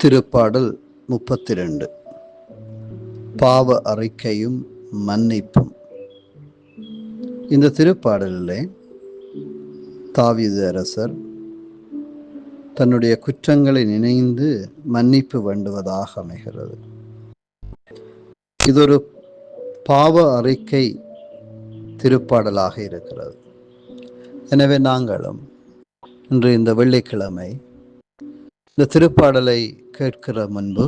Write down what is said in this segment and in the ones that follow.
திருப்பாடல் முப்பத்தி ரெண்டு பாவ அறிக்கையும் மன்னிப்பும். இந்த திருப்பாடலிலே தாவீது அரசர் தன்னுடைய குற்றங்களை நினைந்து மன்னிப்பு வேண்டுவதாக அமைகிறது. இது ஒரு பாவ அறிக்கை திருப்பாடலாக இருக்கிறது. எனவே நாங்களும் இன்று இந்த வெள்ளிக்கிழமை இந்த திருப்பாடலை கேட்கிற முன்பு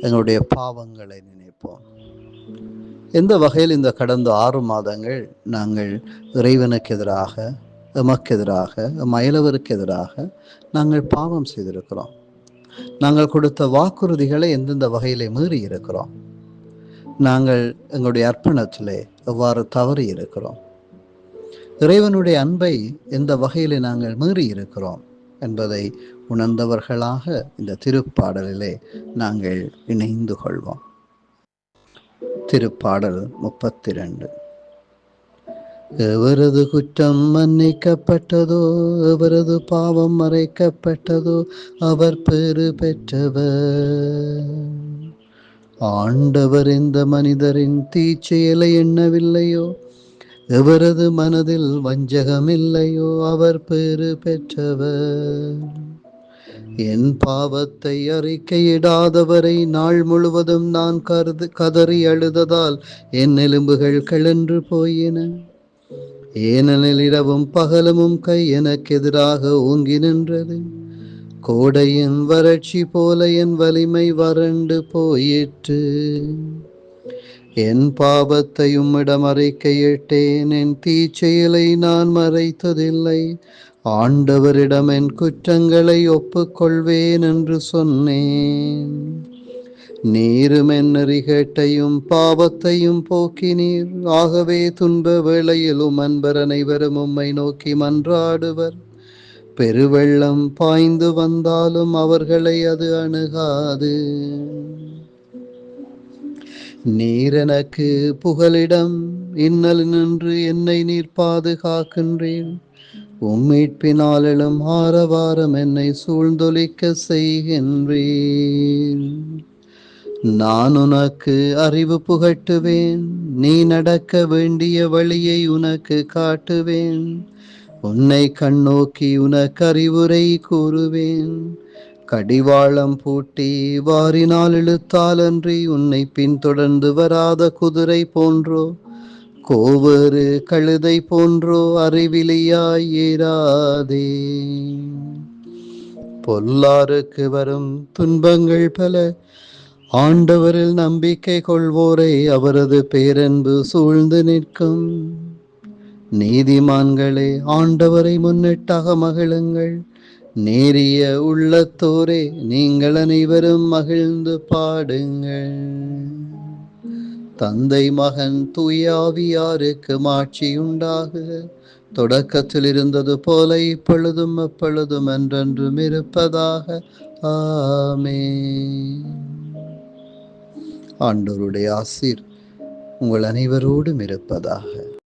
எங்களுடைய பாவங்களை நினைப்போம். எந்த வகையில் இந்த கடந்த ஆறு மாதங்கள் நாங்கள் இறைவனுக்கு எதிராக எமக்கு எதிராக எம் அயலவருக்கு எதிராக நாங்கள் பாவம் செய்திருக்கிறோம். நாங்கள் கொடுத்த வாக்குறுதிகளை எந்தெந்த வகையிலே மீறி இருக்கிறோம். நாங்கள் எங்களுடைய அர்ப்பணத்திலே எவ்வாறு தவறி இருக்கிறோம். இறைவனுடைய அன்பை எந்த வகையிலே நாங்கள் மீறி இருக்கிறோம். என்பதை உணர்ந்தவர்களாக இந்த திருப்பாடலிலே நாங்கள் இணைந்து கொள்வோம். திருப்பாடல் முப்பத்தி ரெண்டு எவரது குற்றம் மன்னிக்கப்பட்டதோ எவரது பாவம் மறைக்கப்பட்டதோ அவர் பெரு பெற்றவர். ஆண்டவர் இந்த மனிதரின் தீச்செயலை எண்ணவில்லையோ? எவரது மனதில் வஞ்சகமில்லையோ அவர் பெரு பெற்றவர். என் பாவத்தை அறிக்கையிடாதவரை நாள் முழுவதும் நான் கருது கதறி அழுததால் என் எலும்புகள் கிளன்று போயின. ஏனெனில் இரவும் பகலமும் கை எனக்கு எதிராக ஓங்கி நின்றது. கோடையின் வறட்சி போல என் வலிமை வறண்டு போயிற்று. என் பாவத்தை உம்மிடம் அறிக்கையிட்டேன். என் தீச்செயலை நான் மறைத்ததில்லை. ஆண்டவரிடம் என் குற்றங்களை ஒப்புக்கொள்வேன் என்று சொன்னேன். நீரும் என் நெறிகேட்டையும் பாவத்தையும் போக்கினீர். ஆகவே துன்ப வேளையிலும் அன்பர் அனைவரும் உம்மை நோக்கி மன்றாடுவர். பெருவெள்ளம் பாய்ந்து வந்தாலும் அவர்களை அது அணுகாது. நீர் எனக்கு புகலிடம் இன்னல் நின்று என்னை நீர் பாதுகாக்கின்றேன். உம்மீட்பினாலும் ஆரவாரம் என்னை சூழ்ந்தொழிக்க செய்கின்றேன். நான் உனக்கு அறிவு புகட்டுவேன் நீ நடக்க வேண்டிய வழியை உனக்கு காட்டுவேன். உன்னை கண்ணோக்கி உனக்கு அறிவுரை கூறுவேன். கடிவாளம் பூட்டி வாரினால் இழுத்தாலன்றி உன்னை பின்தொடர்ந்து வராத குதிரை போன்றோ கோவரு கழுதை போன்றோ அறிவிலியாயிராதே பொல்லாருக்கு வரும் துன்பங்கள் பல ஆண்டவரில் நம்பிக்கை கொள்வோரை அவரது பேரன்பு சூழ்ந்து நிற்கும். நீதிமான்களே ஆண்டவரை முன்னிட்டாக மகிழுங்கள். நேரிய உள்ளத்தோரே நீங்கள் அனைவரும் மகிழ்ந்து பாடுங்கள். தந்தை மகன் தூயாவியாருக்கு மாட்சி தொடக்கத்தில் இருந்தது போல இப்பொழுதும் எப்பொழுதும் என்றென்றும் இருப்பதாக. ஆமே ஆண்டோருடைய ஆசீர் உங்கள் அனைவரோடும் இருப்பதாக.